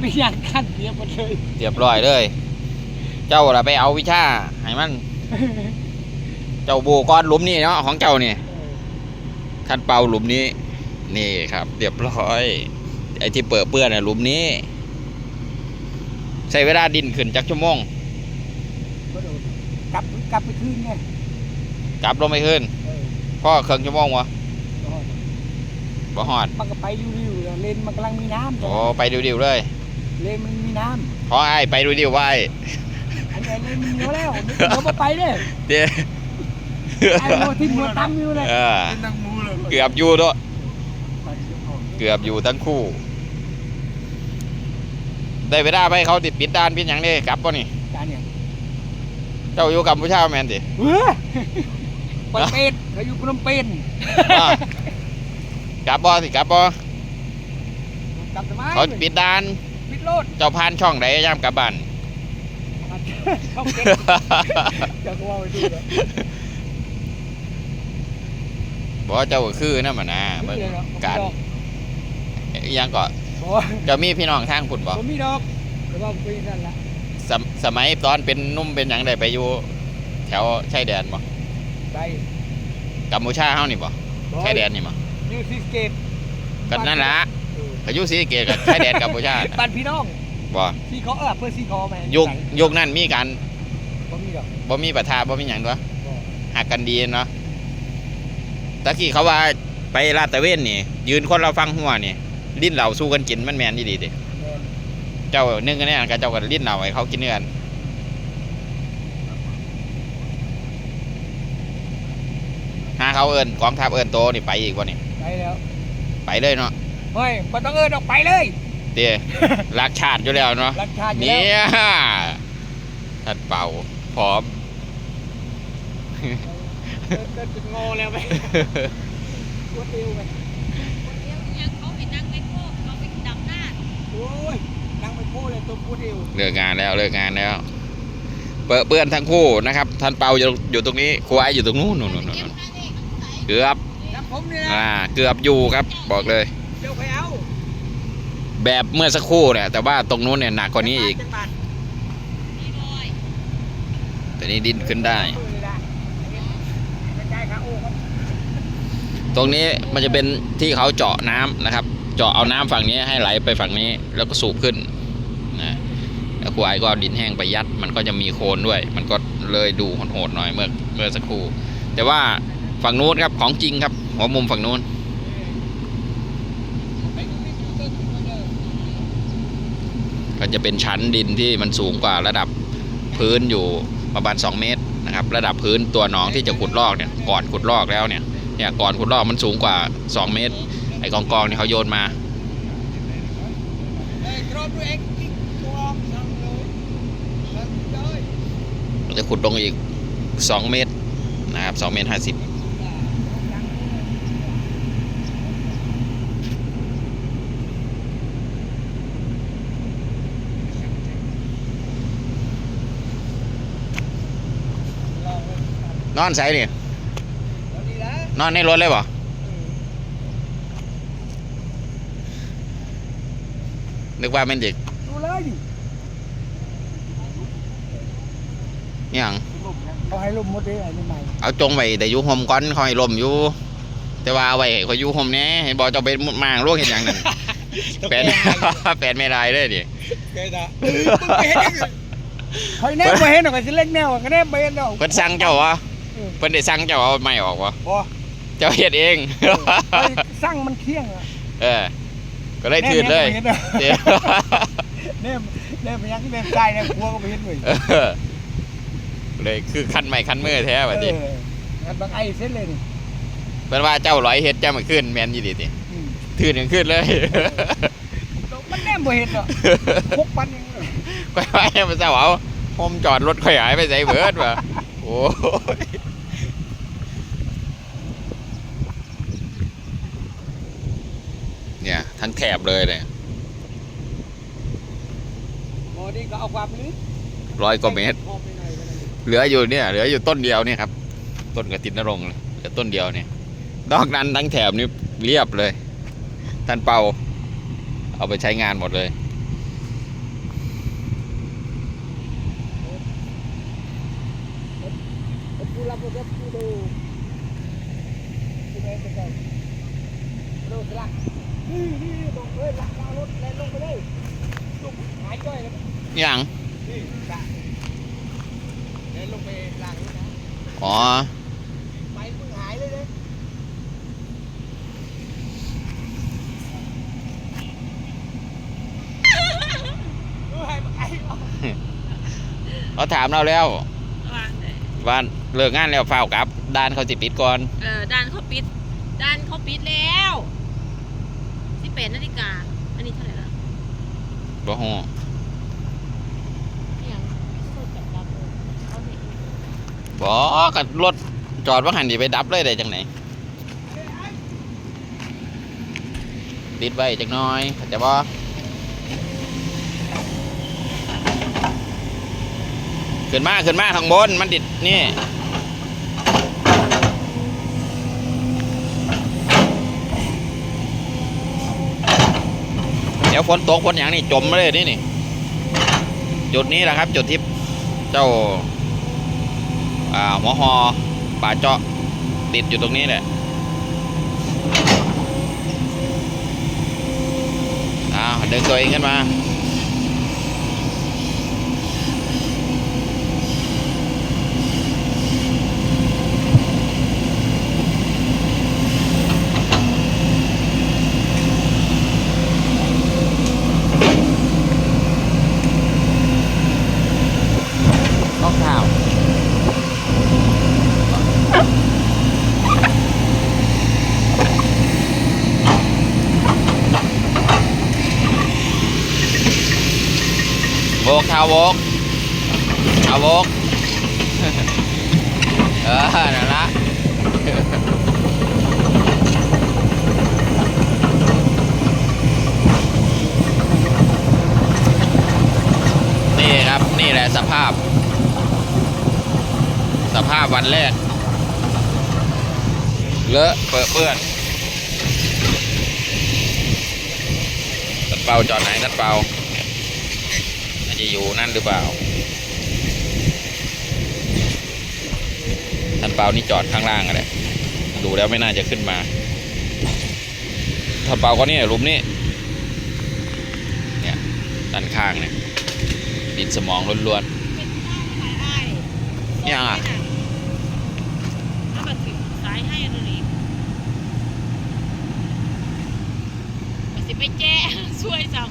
ไม่อยากขั้นเดียวหมดเลยเรียบร้อยเลย เจ้าละไปเอาวิชาให้มัน เจ้าโบก้อนหลุมนี่เนาะของเจ้านี่ท่านเป่าหลุมนี้ นี่ครับ เรียบร้อย ไอ้ที่เปิดเปื้อนน่ะหลุมนี้ ใช้เวลาดินขึ้นจักชั่วโมงก็โดนกลับกลับไปคืนไงกลับลงไม่ขึ้นเออพ่อเครื่องชั่วโมงวะก็บ่ฮอดมันก็ไปริวๆแล้วเลนมันกำลังมีน้ำโอ้ไปดูดิวเลย เลนมันมีน้พอไอ้ไปดูดิวไว้ำอันนี้เลนมันเหนียวแล้วเดี๋ยวมาไปเด้อเดี๋ยวไอ้โมที่มัวตั้มอยู่เลยเออเป็นนังมูเลยเกือบอยู่ด้วยเกือบอยู่ทั้งคู่ ได้เวลาไปเขาติดปิดด้านปิดหยังนี่กลับป่ะนี่การเนี่ยเจ้าอยู่กัมพูชาแมนสิเฮ้ยไปเป็นเขาอยู่พนมเปญอะกลับบ่สิกลับบ่กลับทำไมเขาปิดด้านปิด โลดเจ้าพานช่องไหนย่ามกลับบ้านเข้าเก็บจะก็ว่าไปดูเลยบอกว่าเจ้าก็คือนั่นมานะเบิ่งการอิหยังก็โอ้จะมีพี่น้องทางพุ่นบ่ผมมีดอกแต่ว่าผมเป็นนั่นละสมสมัยตอนเป็นหนุ่มเป็นหยังได้ไปอยู่แถวชายแดนบ่ไปกัมพูชาเฮานี่บ่ชายแดนนี่บ่อยูซีสเกต ก็นั่นล่ะ ก็อยู่ศรีสะเกษกับชายแดนกัมพูชาบ้านพี่น้องบ่ซีคอเออเพื่อซีคอไหมยุคยุคนั้นมีการผมมีดอกบ่มีประทาบ่มีหยังตัวบ่หักกันดีเนาะตะกี้เขาว่าไปลาดตระเวนนี่ ยืนคนเราฟังหัวนี่ลิ้นเหล่าสู้กันกินมันแม่นดีๆเดิแม่นเจ้านึ่งกันแน่กับเจ้าก็ลิ้นเหล่าให้เขากินกันหาเขาเอินกองทัพเอินโตนี่ไปอีกว่านี่ไปแล้ว ไปเลยเนาะ เฮ้ยมันต้องเอินออกไปเลยเตี้ยรักชาติอยู่แล้วเนาะรักชาติอยู่เนี่แล้วยท่านเป่าพร้อม เดินจุดงอแล้วไปปวดเอวไปคนเดียวยังเขาไปนั่งไมโครเขาไปดำหน้า โอ้ยนั่งไปโค้เลยตัวปวดเอวเลิกงานแล้วเลิกงานแล้วเปิดเปื้อนทั้งคู่นะครับท่านเปาอยู่อยู่ตรงนี้ครูไออยู่ตรงนู้นนู่นนู่นนู่นเก็บข้างเองใส่เกือบแล้วผมเนี่ยนะ อ่า เกือบอยู่ครับบอกเลย เดี๋ยวไปเอา แบบเมื่อสักครู่เนี่ยแต่ว่าตรงนู้นเนี่ยหนักกว่านี้อีกจับาทนี่ลอยแต่นี่ดิ้นขึ้นได้มือเลยนะกระจายขาโอ้ครับตรงนี้มันจะเป็นที่เขาเจาะน้ำนะครับ เจาะเอาน้ำฝั่งนี้ให้ไหลไปฝั่งนี้แล้วก็สูบขึ้นนะแล้วครูไอก็เอาดินแห้งไปยัด มันก็จะมีโคลนด้วย มันก็เลยดูโหดๆหน่อยเมื่อเมื่อสักครู่ แต่ว่าฝั่งนู้นครับของจริงครับหัวมุมฝั่งนู้น ก็จะเป็นชั้นดินที่มันสูงกว่าระดับพื้นอยู่ประมาณ 2 เมตรนะครับ ระดับพื้นตัวหนองที่จะขุดลอกเนี่ยก่อนขุดลอกแล้วเนี่ยเนี่ยก่อนขุดลอกมันสูงกว่า 2 เมตร ไอ้กองกองเนี่ยเขาโยนมาเราจะขุดลงอีก 2 เมตรนะครับ2เมตร50 นอนใส่เนี่ยแล้วนี่นะนอนในรถเลยบ่นึกว่าเป็นเด็กดูเลยดิอหย่างเขาให้ลมหมดเลยไอ้นี่ใหม่เอาจงไว้แต่อยู่ห่มก่อนคอยลมอยู่ แต่ว่าเอาไว้คอยอยู่ห่มแหน่เห็นบอกจะไปมางลูกเห็นอย่างนั้นแปดแปดไม่ได้เลยดิเกดาเออมึงไปเห็นยังไงคอยแนบไปเห็นหรอกสิเล็กแนวก็แนบไปเห็นดอกเพิ่นสั่งเจ้าวะ เพิ่นได้สั่งเจ้าเอาไม่ออกวะบ่เจ้าเฮ็ดเองคอยสั่งมันเคียงอะเออ ก็เลยทืดเลยแนบไปเห็นดอกเดี๋ยวแนบแนบไปยังแนบใจแนบกลัวก็ไปเห็นเลยเออเลยคือคันไม่คันมือแท้บัดนี้เอองั้นบางไอ้เส้นเลยนี่เพิ่นว่าเจ้าร้อยเฮ็ดเจ้ามาขึ้นแม่นยี่ดีติอืมทืดยังขึ้นเลย มันแนบบ่เห็นหรอกพกปันยังเลยก็ว่าให้มันเจ้าเอาผมจอดรถข่อยหายไปใส่เบิดว่ะโอ้ย ทั้งแถบเลยเนี่ยร้อยกว่าเมตร เหลืออยู่เนี่ย เหลืออยู่ต้นเดียวนี่ครับ ต้นกระตินนรงค์เหลืต้นเดียวเนี่ยดอกนั้นทั้งแถบนี้เรียบเลย ท่านเป่าเอาไปใช้งานหมดเลยดูดู ลักนี่นี่ลงเลยลักเอารถแล้วลงไปเลยลุกหายจ้อยเลยอย่างนี่กะแล้วลงไปล้างรถนะอ๋อไปมึงหายเลยเลยเออหายไปไอ้เอาเขาถามเราแล้วว่าว่าเลิกงานแล้วเฝ้าวกลับด้านเขาสิปิดก่อนเออด้านเขาปิด ด้านเขาปิดแล้วสิบ แปดนาฬิกา อันนี้เท่าไหร่ละบ่ฮู้อย่างโซจับดับเลยเขาเห็นบ่กับรถจอดว่าหันสิไปดับเลยได้จังไหนติดไว้จักหน้อยเข้าใจบ่ขึ้นมาขึ้นมาข้างบนมันติดนี่ ดี๋ยวฝนตกฝนอย่างนี่จมเลยนี่นี่จุดนี้แหละครับ จุดที่เจ้าอ่าหัวหอป่าเจาะติดอยู่ตรงนี้แหละอ้าเดึงตัวเองขึ้นมา โบกเท้าโบกเท้าโบกเออนั่นละนี่ครับนี่แหละสภาพ สภาพวันแรก เลอะเปื้อนเปื้อนตัดเปาจอดไหนตัดเป่า จะอยู่นั่นหรือเปล่าตัดเปานี่จอดข้างล่างอะไรดูแล้วไม่น่าจะขึ้นมาตัดเปาก็เนี่ยหลุมนี่เนี่ยด้านข้างเนี่ยดินสมองล้วนเป็นข้าวขายไอ้ยังอะแล้วมันถึงสายให้อันนี้มันสิไปแจ้ช่วยสั่ง